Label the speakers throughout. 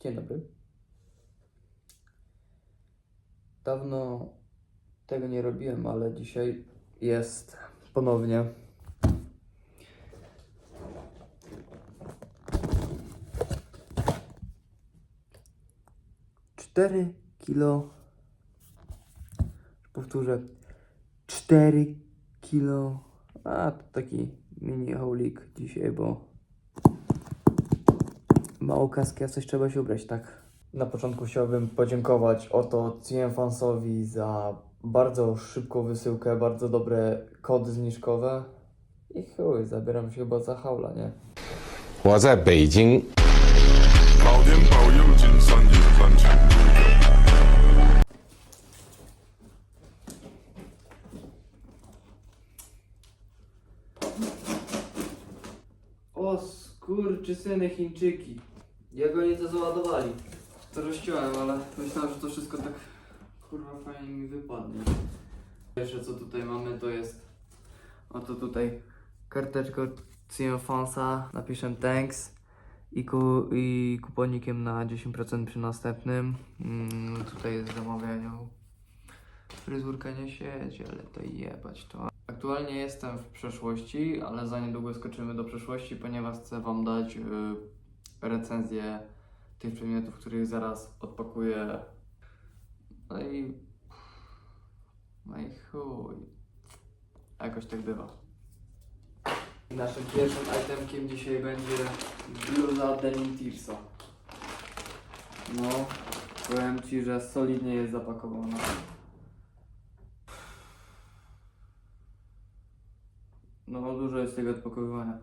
Speaker 1: Dzień dobry. Dawno tego nie robiłem, ale dzisiaj jest ponownie. Cztery kilo. Powtórzę. Cztery kilo. A, to taki mini haulik dzisiaj, bo mało kaski, a coś trzeba się ubrać, tak? Na początku chciałbym podziękować oto Cienfansowi za bardzo szybką wysyłkę, bardzo dobre kody zniżkowe. I chuj, zabieram się chyba za haula, nie?
Speaker 2: 我在北京，
Speaker 3: 老天保佑，金山银山全部有。
Speaker 1: O skurczysyny Chińczyki. Jak oni to załadowali? To rozciąłem, ale myślałem, że to wszystko tak kurwa fajnie mi wypadnie. Pierwsze co tutaj mamy to jest oto tutaj karteczka od Cienfansa, napiszę thanks i, ku, i kuponikiem na 10% przy następnym. Mm, tutaj jest w zamawianiu. Fryzurka nie siedzi, ale to jebać to. Aktualnie jestem w przeszłości, ale za niedługo skoczymy do przeszłości, ponieważ chcę Wam dać y, recenzję tych przedmiotów, których zaraz odpakuję. No i. No i chuj. Jakoś tak bywa. Naszym pierwszym itemkiem dzisiaj będzie bluza Denim Tirsa. No, powiem Ci, że solidnie jest zapakowana. No, dużo jest tego odpakowywania.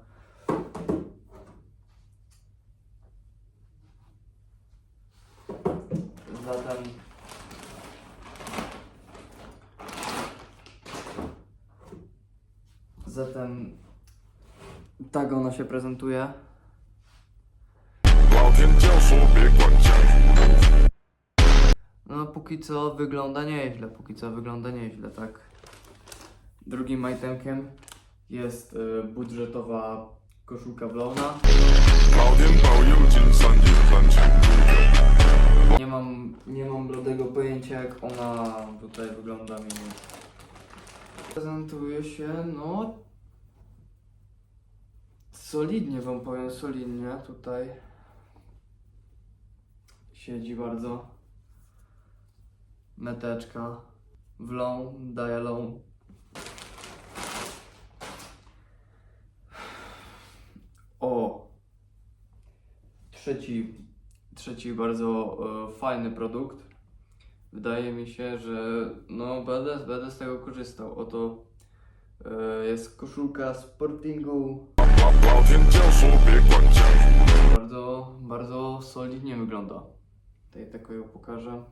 Speaker 1: tak ona się prezentuje. No póki co wygląda nieźle, póki co wygląda nieźle, tak. Drugim itemkiem jest y, budżetowa koszulka
Speaker 3: Blona.
Speaker 1: Nie mam, nie mam bladego pojęcia jak ona tutaj wygląda mimo. Prezentuje się, no Solidnie wam powiem, solidnie tutaj. Siedzi bardzo. Meteczka. Wlą, daje lą. O! Trzeci trzeci bardzo e, fajny produkt. Wydaje mi się, że no będę, będę z tego korzystał. Oto e, jest koszulka Sportingu. Bardzo, bardzo solidnie wygląda. Tutaj tylko ją pokażę.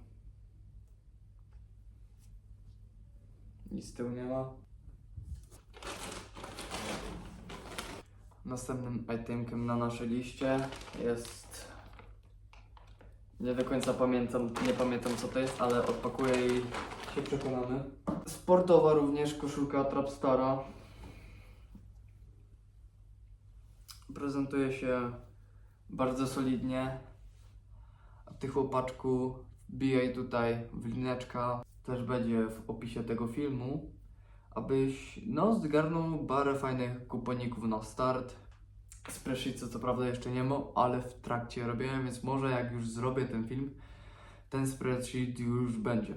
Speaker 1: Nic z tyłu nie ma. Następnym itemkiem na naszej liście jest... Nie do końca pamiętam, nie pamiętam co to jest, ale odpakuję i się przekonamy. Sportowa również koszulka Trapstara Prezentuje się bardzo solidnie. A ty chłopaczku, wbijaj tutaj w lineczka, też będzie w opisie tego filmu, abyś no zgarnął parę fajnych kuponików na start. Spreadsheet co prawda jeszcze nie mam, ale w trakcie robiłem, więc może jak już zrobię ten film, ten spreadsheet już będzie.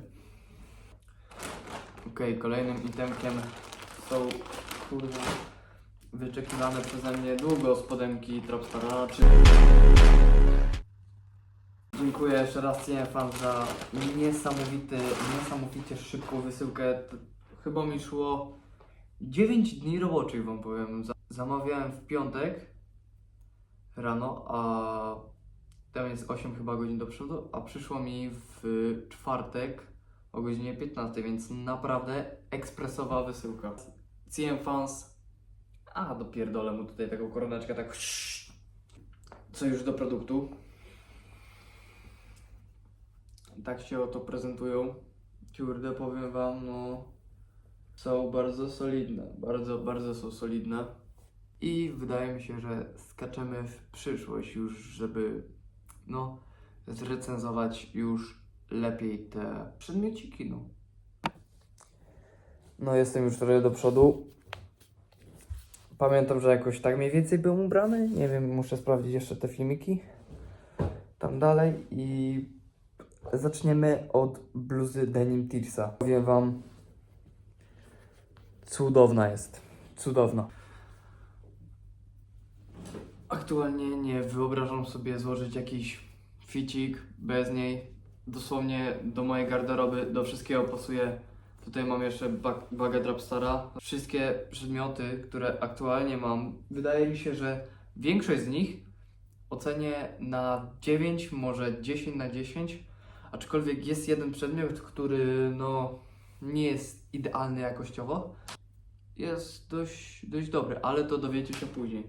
Speaker 1: Ok, kolejnym itemkiem są kurwa wyczekiwane przeze mnie długo spodenki Dropstara, czyli Dziękuję jeszcze raz CFan za niesamowity, niesamowicie szybką wysyłkę. Chyba mi szło 9 dni roboczych wam powiem. Za- Zamawiałem w piątek rano, a tam jest 8 chyba godzin do przodu, a przyszło mi w czwartek o godzinie 15, więc naprawdę ekspresowa wysyłka. CM Fans, a dopierdolę mu tutaj taką koroneczkę, tak co już do produktu. Tak się oto prezentują. Kurde, powiem wam, no są bardzo solidne, bardzo, bardzo są solidne. I wydaje mi się, że skaczemy w przyszłość już, żeby no zrecenzować już lepiej te przedmiociki, no. No jestem już trochę do przodu. Pamiętam, że jakoś tak mniej więcej byłem ubrany. Nie wiem, muszę sprawdzić jeszcze te filmiki. Tam dalej i zaczniemy od bluzy Denim Tearsa. Powiem wam, cudowna jest. Cudowna. Aktualnie nie wyobrażam sobie złożyć jakiś ficik bez niej. Dosłownie do mojej garderoby, do wszystkiego pasuje. Tutaj mam jeszcze bag- bagę Drapstara. Wszystkie przedmioty, które aktualnie mam, wydaje mi się, że większość z nich ocenię na 9, może 10 na 10. Aczkolwiek jest jeden przedmiot, który no nie jest idealny jakościowo. Jest dość, dość dobry, ale to dowiecie się później.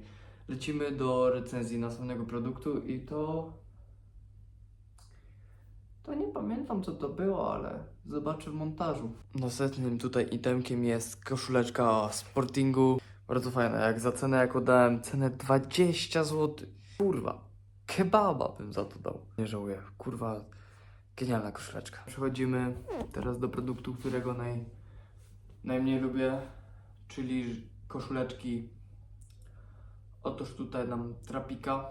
Speaker 1: Lecimy do recenzji następnego produktu i to. To nie pamiętam co to było, ale zobaczę w montażu. Następnym tutaj itemkiem jest koszuleczka Sportingu. Bardzo fajna, jak za cenę jaką dałem, cenę 20 zł. Kurwa, kebaba bym za to dał. Nie żałuję, kurwa, genialna koszuleczka. Przechodzimy teraz do produktu, którego naj, najmniej lubię, czyli koszuleczki Otóż tutaj nam trapika.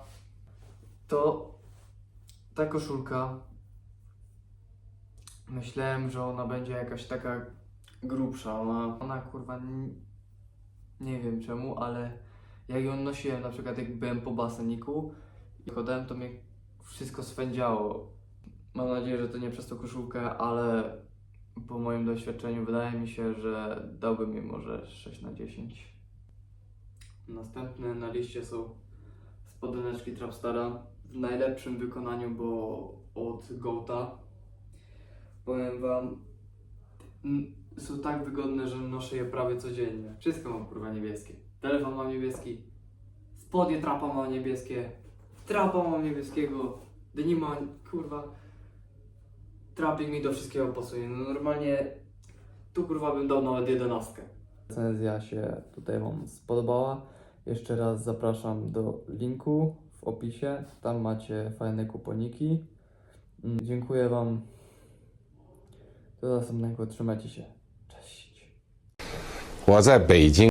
Speaker 1: To ta koszulka. Myślałem, że ona będzie jakaś taka grubsza. Ona, ona kurwa nie wiem czemu, ale jak ją nosiłem, na przykład jak byłem po baseniku i chodem, to mnie wszystko swędziało. Mam nadzieję, że to nie przez tą koszulkę, ale po moim doświadczeniu wydaje mi się, że dałbym jej może 6 na 10. Następne na liście są spodeneczki Trapstara w najlepszym wykonaniu, bo od Goata. Powiem wam, są tak wygodne, że noszę je prawie codziennie. Wszystko mam kurwa niebieskie. Telefon mam niebieski, spodnie trapa mam niebieskie, trapa mam niebieskiego, dni mam kurwa. Trapik mi do wszystkiego pasuje. No normalnie tu kurwa bym dał nawet jedenastkę. Recenzja się tutaj Wam spodobała. Jeszcze raz zapraszam do linku w opisie. Tam macie fajne kuponiki. Mm, Dziękuję Wam. Do następnego. Trzymajcie się. Cześć.
Speaker 2: 我在北京。